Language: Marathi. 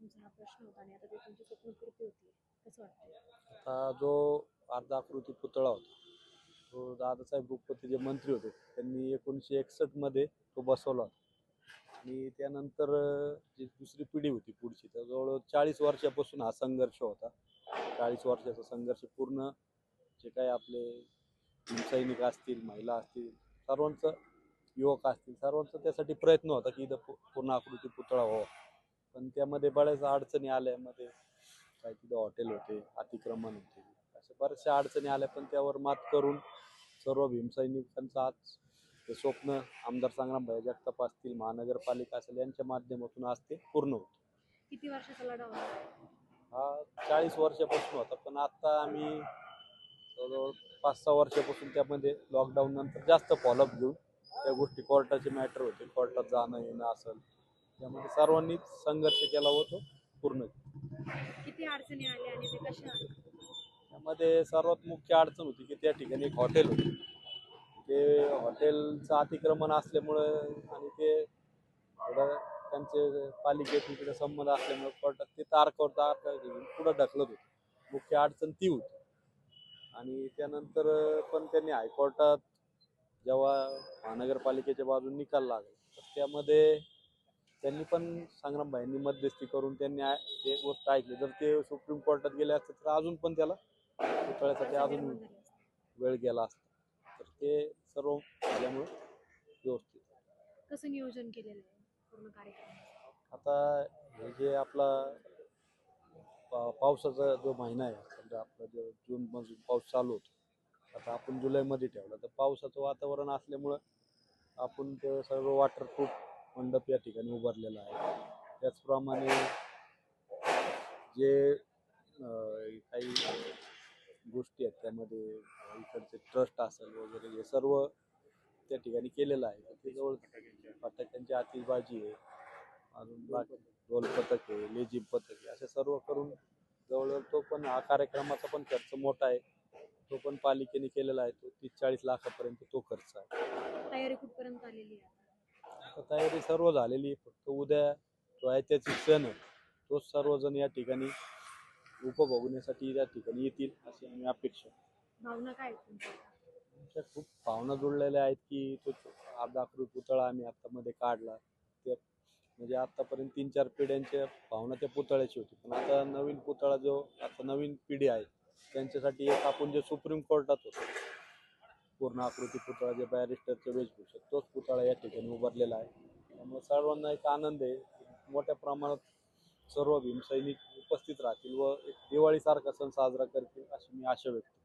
तुमचा हा प्रश्न होता आणि आता ते तुमची स्वप्नपूर्ती होती. कसं वाटतं आता जो अर्धाकृती पुतळा होता तो दादासाहेब भूपती जे मंत्री होते त्यांनी एकोणीसशे एकसष्टमध्ये तो बसवला होता. आणि त्यानंतर जी दुसरी पिढी होती पुढची तर जवळ चाळीस वर्षापासून हा संघर्ष होता. चाळीस वर्षाचा संघर्ष पूर्ण जे काही आपले सैनिक असतील महिला असतील सर्वांचं युवक असतील सर्वांचा त्यासाठी प्रयत्न होता की इथं पूर्ण आकृती पुतळा व्हावा. पण त्यामध्ये बऱ्याच अडचणी आल्यामध्ये काही तिथं हॉटेल होते अतिक्रमण होते. अशा बऱ्याचशा अडचणी आल्या पण त्यावर मात करून सर्व भीमसैनिकांचं आज ते स्वप्न आमदार संग्रामभाई जगताप असतील महानगरपालिका असेल यांच्या माध्यमातून आज ते पूर्ण होतं. किती वर्षाचा लढा हा चाळीस वर्षापासून होता पण आता आम्ही जवळजवळ पाच सहा वर्षापासून त्यामध्ये लॉकडाऊन नंतर जास्त फॉलोअप घेऊन त्या गोष्टी कोर्टाचे मॅटर होते. कोर्टात जाणं येणं असेल त्यामध्ये सर्वांनीच संघर्ष केला होतो पूर्ण. केला. किती अडचणी आल्या आणि ते कशा आल्या? त्यामध्ये सर्वात मुख्य अडचण होती की त्या ठिकाणी एक हॉटेल होते. ते हॉटेलचं अतिक्रमण असल्यामुळं आणि ते थोडं त्यांचे पालिकेत तिकडे संबंध असल्यामुळे कोर्टात ते तारकावर तारका घेऊन पुढं ढकलत होते. मुख्य अडचण ती होती. आणि त्यानंतर पण त्यांनी हायकोर्टात जेव्हा महानगरपालिकेच्या बाजूने निकाल लागला तर त्यामध्ये त्यांनी पण संग्रामभाईंनी मध्यस्थी करून त्यांनी आ- ते गोष्ट ऐकली. जर ते सुप्रीम कोर्टात गेले असते तर अजून पण त्याला पुतळ्यासाठी अजून. वेळ गेला असता. तर ते सर्व झाल्यामुळं व्यवस्थित. कसं नियोजन केलेलं आहे पूर्ण कार्यक्रम? आता हे जे आपला पा- पावसाचा जो महिना आहे समजा आपला जो जून मधून पाऊस चालू होतो आता आपण जुलैमध्ये ठेवला तर पावसाचं वातावरण असल्यामुळं आपण ते सर्व वॉटरप्रूफ मंडप या ठिकाणी उभारलेला आहे. त्याचप्रमाणे जे काही गोष्टी आहेत त्यामध्ये इकडचे ट्रस्ट असेल वगैरे हे सर्व त्या ठिकाणी केलेलं आहे. ते जवळ फटाक्यांची आतिषबाजी आहे अजून बाकी ढोल पथक आहे लेझिम पथक आहे असे सर्व करून जवळजवळ तो पण हा कार्यक्रमाचा पण खर्च मोठा आहे. तो पण पालिकेने केलेला आहे तो तीस चाळीस लाखापर्यंत तो खर्च आहे. तयारी कुठपर्यंत आलेली आहे? आता तयारी सर्व झालेली आहे. फक्त उद्या जो ऐतिहासिक सण आहे. तो सर्वजण या ठिकाणी उपभोगण्यासाठी या ठिकाणी येतील अशी आम्ही अपेक्षा. भावना काय आहेत तुमच्या आमच्या खूप भावना जुळलेल्या आहेत की तो अर्धा अकरू पुतळा आम्ही आत्तामध्ये काढला. ते म्हणजे आतापर्यंत तीन चार पिढ्यांच्या भावना त्या पुतळ्याची होती. पण आता नवीन पुतळा जो आता नवीन पिढी आहे त्यांच्यासाठी एक आपण जे सुप्रीम कोर्टात होतो पूर्ण आकृती पुतळा जे बॅरिस्टरच्या वेशभूषा तोच पुतळा या ठिकाणी उभारलेला आहे. त्यामुळे सर्वांना एक आनंद आहे मोठ्या प्रमाणात सर्व भीमसैनिक उपस्थित राहतील व एक दिवाळीसारखा सण साजरा करतील अशी मी आशा व्यक्त